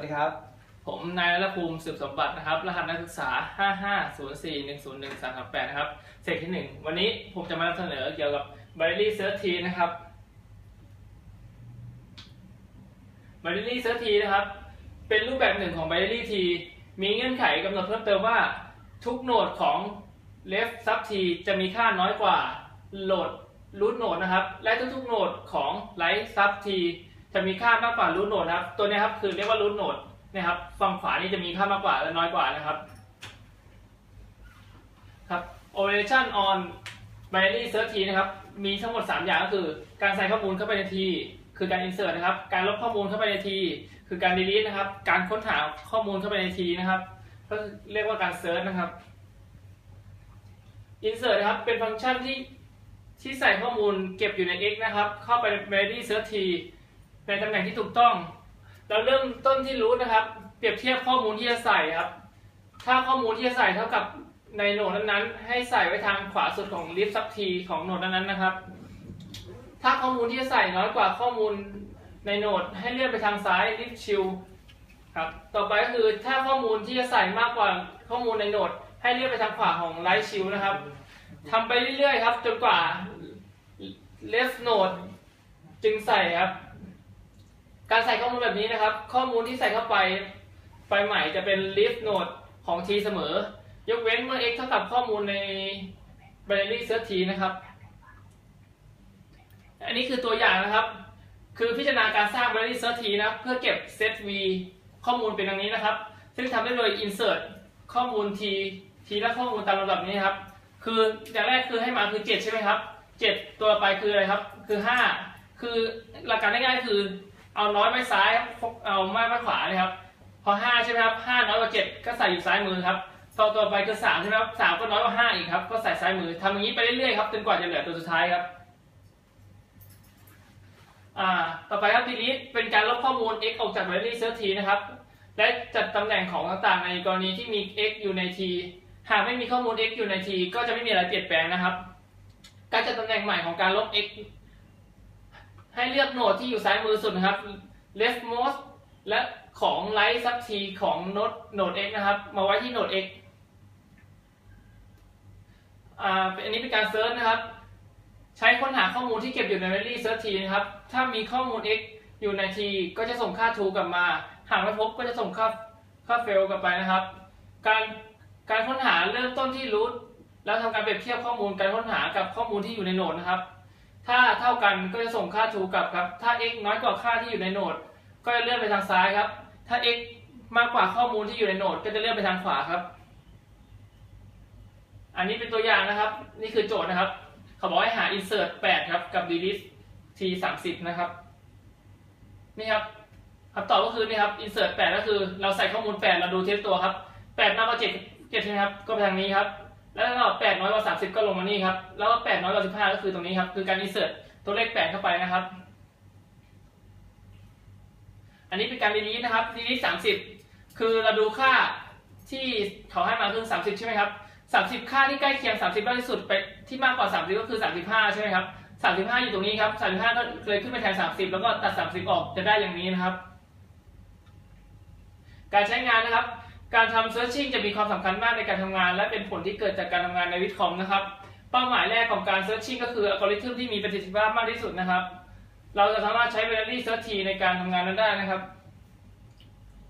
วัสดีครับ ผมนายรัตภูมิสืบสมบัตินะครับ รหัสนักศึกษา 5504101338นะครับเซตที่ 1 วันนี้ผมจะมานำเสนอเกี่ยวกับ Binary Search Tree นะครับ Binary Search Tree นะครับ เป็นรูปแบบหนึ่งของ Binary Tree มีเงื่อนไขกำหนดเพิ่มเติมว่า ทุกโหนดของ left sub tree จะมีค่าน้อยกว่าโหลด root node นะครับ และทุกๆโหนดของ right sub tree จะมีค่ามากกว่า root node นะครับ ตัวนี้ครับคือเรียกว่า root node นะครับฝั่งขวานี่จะมีค่ามากกว่าและน้อยกว่านะครับ ครับ operation on binary search tree นะครับ มีทั้งหมด 3 อย่างก็คือ การใส่ข้อมูลเข้าไปใน tree คือการ insert นะครับ การลบข้อมูลเข้าไปใน tree คือการ delete นะครับ การค้นหาข้อมูลเข้าไปใน tree นะครับ ก็เรียกว่าการ search นะครับ insert นะครับ เป็นฟังก์ชันที่ที่ใส่ข้อมูลเก็บอยู่ใน x นะครับ เข้าไปใน binary search tree ในตำแหน่งที่ถูกต้อง เราเริ่มต้นที่ root นะครับ เปรียบเทียบข้อมูลที่จะใส่ครับ ถ้าข้อมูลที่จะใส่เท่ากับในโหนดนั้นๆให้ใส่ไว้ทางขวาสุดของ list sub tree ของโหนดนั้นๆนะครับ ถ้าข้อมูลที่จะใส่น้อยกว่าข้อมูลในโหนดให้เลื่อนไปทางซ้าย list shield ครับ ต่อไปก็คือถ้าข้อมูลที่จะใส่มากกว่าข้อมูลในโหนด ให้เลื่อนไปทางขวาของ right shield นะครับทำไปเรื่อยๆครับ จนกว่า left node จึงใส่ครับ การใส่ข้อมูลแบบนี้นะครับ ข้อมูลที่ใส่เข้าไปไปใหม่จะเป็น list node ของ t เสมอ ยกเว้นเมื่อ x เท่ากับข้อมูลใน binary search t นะครับ อันนี้คือตัวอย่างนะครับ คือพิจารณาการสร้าง binary search t นะเพื่อเก็บ set v ข้อมูลเป็นดังนี้นะครับ ซึ่งทำได้โดย insert ข้อมูล t t และข้อมูลตามลำดับนี้ครับ คืออย่างแรกคือให้มาคือ 7 ใช่ไหมครับ 7 ตัวไปคืออะไรครับ คือ 5 คือหลักการง่ายๆคือ เอาน้อยไปซ้ายครับเอามากไปขวาเลยครับ พอ5ใช่ไหมครับ5น้อยกว่า7ก็ใส่อยู่ซ้ายมือครับต่อต่อไปคือ3ใช่ไหมครับ3ก็น้อยกว่า5อีกครับ ก็ใส่ซ้ายมือทำอย่างนี้ไปเรื่อยๆครับจนกว่าจะเหลือตัวสุดท้ายครับอ่าต่อไปครับ delete เป็นการลบข้อมูล x ออกจาก binary search t นะครับ และจัดตำแหน่งของต่างๆ ในกรณีที่มี x อยู่ใน t หากไม่มีข้อมูล x อยู่ใน t ก็จะไม่มีอะไรเปลี่ยนแปลงนะครับ การจัดตำแหน่งใหม่ของการลบ x ให้เลือกโหนดที่อยู่ซ้ายมือสุดนะครับ leftmost และของ right sub t ของโหนดโหนด x นะครับ มาไว้ที่โหนด x อ่าอันนี้เป็นการเซิร์ชนะครับ ใช้ค้นหาข้อมูลที่เก็บอยู่ใน binary search tree นะครับ ถ้ามีข้อมูล x อยู่ใน t ก็จะส่งค่า true กลับมา หากไม่พบก็จะส่งค่าค่า fail กลับไปนะครับ การการค้นหาเริ่มต้นที่ root แล้วทำการเปรียบเทียบข้อมูลการค้นหากับข้อมูลที่อยู่ในโหนดนะครับ ถ้าเท่ากันก็จะส่งค่า true กลับครับ ถ้า x น้อยกว่าค่าที่อยู่ในโหนด ก็จะเลื่อนไปทางซ้ายครับ ถ้า x มากกว่าข้อมูลที่อยู่ในโหนด ก็จะเลื่อนไปทางขวาครับ อันนี้เป็นตัวอย่างนะครับ นี่คือโจทย์นะครับ เขาบอกให้หา insert 8 ครับ กับ delete t 30นะครับ นี่ครับคำตอบก็คือนี่ครับ insert 8 ก็คือ เราใส่ข้อมูล 8 เราดูเทียบตัวครับ 8มากกว่า7 7ใช่ไหมครับ ก็ไปทางนี้ครับ แล้วก็8น้อยกว่า30ก็ลงมานี่ครับ แล้วก็8น้อยกว่า15ก็คือตรงนี้ครับ คือการ insert ตัวเลข8เข้าไปนะครับ อันนี้เป็นการ delete นะครับ delete 30คือเราดูค่าที่เขาให้มาคือ30ใช่ไหมครับ30ค่าที่ใกล้เคียง30มสิบมากที่สุดไปที่มากกว่า30ก็คือ35ใช่ไหมครับ35อยู่ตรงนี้ครับ35ก็เลยขึ้นไปแทน30แล้วก็ตัด30ออกจะได้อย่างนี้นะครับ การใช้งานนะครับ การทำ searching จะมีความสำคัญมากในการทำงาน และเป็นผลที่เกิดจากการทำงานในวิทคอมนะครับ เป้าหมายแรกของการ searching ก็คืออัลกอริทึมที่มีประสิทธิภาพมากที่สุดนะครับ เราจะสามารถใช้ binary search tree ในการทำงานนั้นได้นะครับ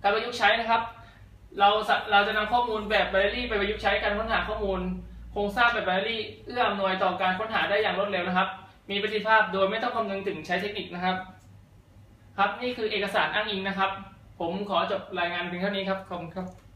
การประยุกต์ใช้นะครับ เราเราจะนำข้อมูลแบบ binary ไปประยุกต์ใช้การค้นหาข้อมูล โครงสร้างแบบ binary เอื้ออำนวยต่อการค้นหาได้อย่างรวดเร็วนะครับ มีประสิทธิภาพโดยไม่ต้องคำนึงถึงใช้เทคนิคนะครับ ครับนี่คือเอกสารอ้างอิงนะครับ ผมขอจบรายงานเพียงเท่านี้ครับขอบคุณครับ